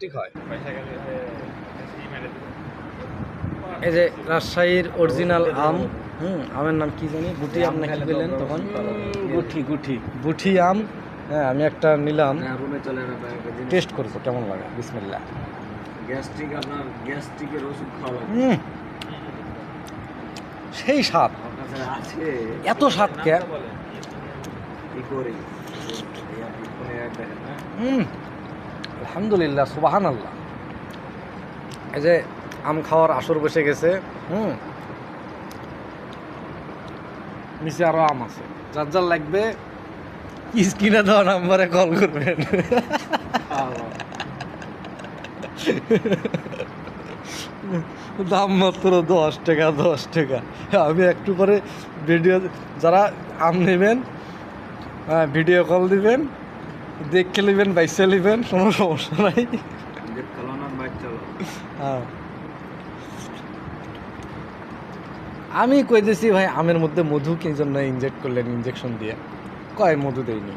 Gastric হয়। এই যে রাজশাহীর অরিজিনাল আম হুম আমের নাম কি জানি? গুটি আম নাকি বললেন তখন? গুঠি গুঠি গুঠি আম হ্যাঁ আমি একটা নিলাম। রুমে চলে না টেস্ট করব কেমন লাগে? বিসমিল্লা গ্যাস্ট্রিক আপনার গ্যাস্ট্রিকের ওষুধ খাওয়া হুম। সেই স্বাদ। এত স্বাদ কে? কি করি? না হুম। আলহামদুলিল্লাহ সুবাহান আল্লাহ এই যে আম খাওয়ার আসর বসে গেছে, হুম। নিচে আরও আম আছে। যার যার লাগবে, স্ক্রিনে দেওয়া নাম্বারে কল করবেন। দাম মাত্র দশ টাকা দশ টাকা। আমি একটু পরে ভিডিও, যারা আম নেবেন হ্যাঁ ভিডিও কল দিবেন দেখে নেবেন বাইসে নেবেন কোনো সমস্যা নাই। হ্যাঁ। আমি কই দিছি ভাই আমের মধ্যে মধু কি জন্য ইনজেক্ট করলেন ইনজেকশন দিয়ে। কয় মধু দেয়নি